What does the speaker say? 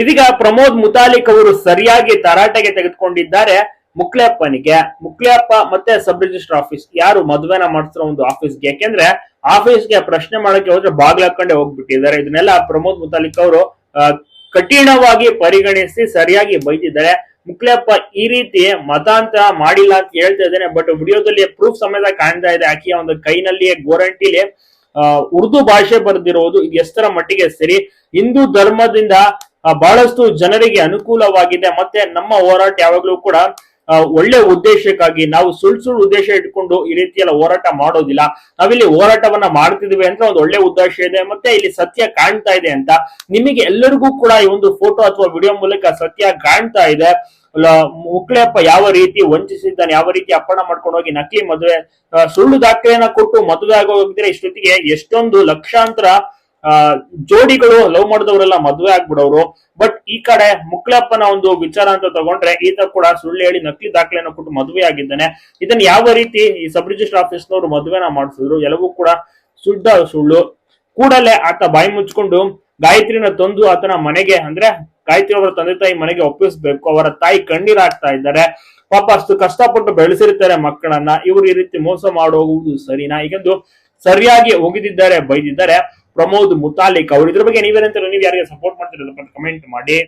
ಇದೀಗ ಪ್ರಮೋದ್ ಮುತಾಲಿಕ್ ಅವರು ಸರಿಯಾಗಿ ತರಾಟೆಗೆ ತೆಗೆದುಕೊಂಡಿದ್ದಾರೆ. ಮುಕ್ಲೆಪ್ಪನಿಗೆ. ಮುಕ್ಲೆಯಪ್ಪ ಮತ್ತೆ ಸಬ್ ರಿಜಿಸ್ಟರ್ ಆಫೀಸ್. ಯಾರು ಮದುವೆನ ಮಾಡಿಸಿರೋ ಒಂದು ಆಫೀಸ್ಗೆ? ಯಾಕೆಂದ್ರೆ ಆಫೀಸ್ಗೆ ಪ್ರಶ್ನೆ ಮಾಡಕ್ಕೆ ಹೋದ್ರೆ ಬಾಗ್ಲ ಹಾಕೊಂಡೆ ಹೋಗ್ಬಿಟ್ಟಿದ್ದಾರೆ. ಇದನ್ನೆಲ್ಲ ಪ್ರಮೋದ್ ಮುತಾಲಿಕ್ ಅವರು ಕಠಿಣವಾಗಿ ಪರಿಗಣಿಸಿ ಸರಿಯಾಗಿ ಬೈದಿದ್ದಾರೆ. ಮುಕ್ಲೆಪ್ಪ ಈ ರೀತಿ ಮತಾಂತರ ಮಾಡಿಲ್ಲ ಅಂತ ಹೇಳ್ತಾ ಇದ್ದೇನೆ ಬಟ್ ವಿಡಿಯೋದಲ್ಲಿ ಪ್ರೂಫ್ ಸಮೇತ ಕಾಣ್ತಾ ಇದೆ. ಆಕೆಯ ಒಂದು ಕೈನಲ್ಲಿಯೇ, ಗೋರಂಟಿಲಿ ಉರ್ದು ಭಾಷೆ ಬರೆದಿರುವುದು ಇದು ಎಷ್ಟರ ಮಟ್ಟಿಗೆ ಸರಿ? ಹಿಂದೂ ಧರ್ಮದಿಂದ ಬಹಳಷ್ಟು ಜನರಿಗೆ ಅನುಕೂಲವಾಗಿದೆ. ಮತ್ತೆ ನಮ್ಮ ಹೋರಾಟ ಯಾವಾಗ್ಲೂ ಕೂಡ ಒಳ್ಳೆ ಉದ್ದೇಶಕ್ಕಾಗಿ ನಾವು ಸುಳ್ ಸುಳ್ಳು ಉದ್ದೇಶ ಇಟ್ಕೊಂಡು ಈ ರೀತಿಯೆಲ್ಲ ಹೋರಾಟ ಮಾಡೋದಿಲ್ಲ. ನಾವಿಲ್ಲಿ ಹೋರಾಟವನ್ನ ಮಾಡ್ತಿದ್ವಿ ಅಂತ ಒಂದು ಒಳ್ಳೆ ಉದ್ದೇಶ ಇದೆ. ಮತ್ತೆ ಇಲ್ಲಿ ಸತ್ಯ ಕಾಣ್ತಾ ಇದೆ ಅಂತ. ನಿಮಗೆ ಎಲ್ಲರಿಗೂ ಕೂಡ ಈ ಒಂದು ಫೋಟೋ ಅಥವಾ ವಿಡಿಯೋ ಮೂಲಕ ಸತ್ಯ ಕಾಣ್ತಾ ಇದೆ. ಮುಕ್ಳೆಪ್ಪ ಯಾವ ರೀತಿ ವಂಚಿಸಿದ್ದಾನೆ, ಯಾವ ರೀತಿ ಅಪ್ಪಣ ಮಾಡ್ಕೊಂಡು ಹೋಗಿ ನಕಲಿ ಮದುವೆ ಸುಳ್ಳು ದಾಖಲೆಯನ್ನ ಕೊಟ್ಟು ಮದುವೆ ಆಗೋಗಿದ್ರೆ ಇಷ್ಟೊತ್ತಿಗೆ ಎಷ್ಟೊಂದು ಲಕ್ಷಾಂತರ ಜೋಡಿಗಳು ಲವ್ ಮಾಡಿದವರೆಲ್ಲ ಮದುವೆ ಆಗ್ಬಿಡೋರು. ಬಟ್ ಈ ಕಡೆ ಮುಕ್ಲಪ್ಪನ ಒಂದು ವಿಚಾರ ಅಂತ ತಗೊಂಡ್ರೆ ಈತ ಕೂಡ ಸುಳ್ಳು ಹೇಳಿ ನಕಲಿ ದಾಖಲೆಯನ್ನು ಕೊಟ್ಟು ಮದುವೆ ಆಗಿದ್ದಾನೆ. ಇದನ್ನ ಯಾವ ರೀತಿ ಈ ಸಬ್ ರಿಜಿಸ್ಟರ್ ಆಫೀಸ್ನವರು ಮದುವೆನ ಮಾಡಿಸಿದ್ರು, ಎಲ್ಲವೂ ಕೂಡ ಸುಡ್ಡ ಸುಳ್ಳು. ಕೂಡಲೇ ಆತ ಬಾಯಿ ಮುಚ್ಕೊಂಡು ಗಾಯತ್ರಿನ ತಂದು ಆತನ ಮನೆಗೆ ಅಂದ್ರೆ ಗಾಯತ್ರಿ ಅವರ ತಂದೆ ತಾಯಿ ಮನೆಗೆ ಒಪ್ಪಿಸ್ಬೇಕು. ಅವರ ತಾಯಿ ಕಣ್ಣೀರಾಗ್ತಾ ಇದ್ದಾರೆ. ಪಾಪ ಅಷ್ಟು ಕಷ್ಟಪಟ್ಟು ಬೆಳೆಸಿರ್ತಾರೆ ಮಕ್ಕಳನ್ನ. ಇವರು ಈ ರೀತಿ ಮೋಸ ಮಾಡುವುದು ಸರಿನಾ? ಈಗಂದು ಸರಿಯಾಗಿ ಒಗಿದಿದ್ದಾರೆ, ಬೈದಿದ್ದಾರೆ. ಪ್ರಮೋದ್ ಮುತಾಲಿಕ್ ಅವರು ಇದ್ರ ಬಗ್ಗೆ ನೀವೇನಂತಾರೆ ನೀವು ಯಾರಿಗೆ ಸಪೋರ್ಟ್ ಮಾಡ್ತಿರಲ್ಲ ಕಮೆಂಟ್ ಮಾಡಿ.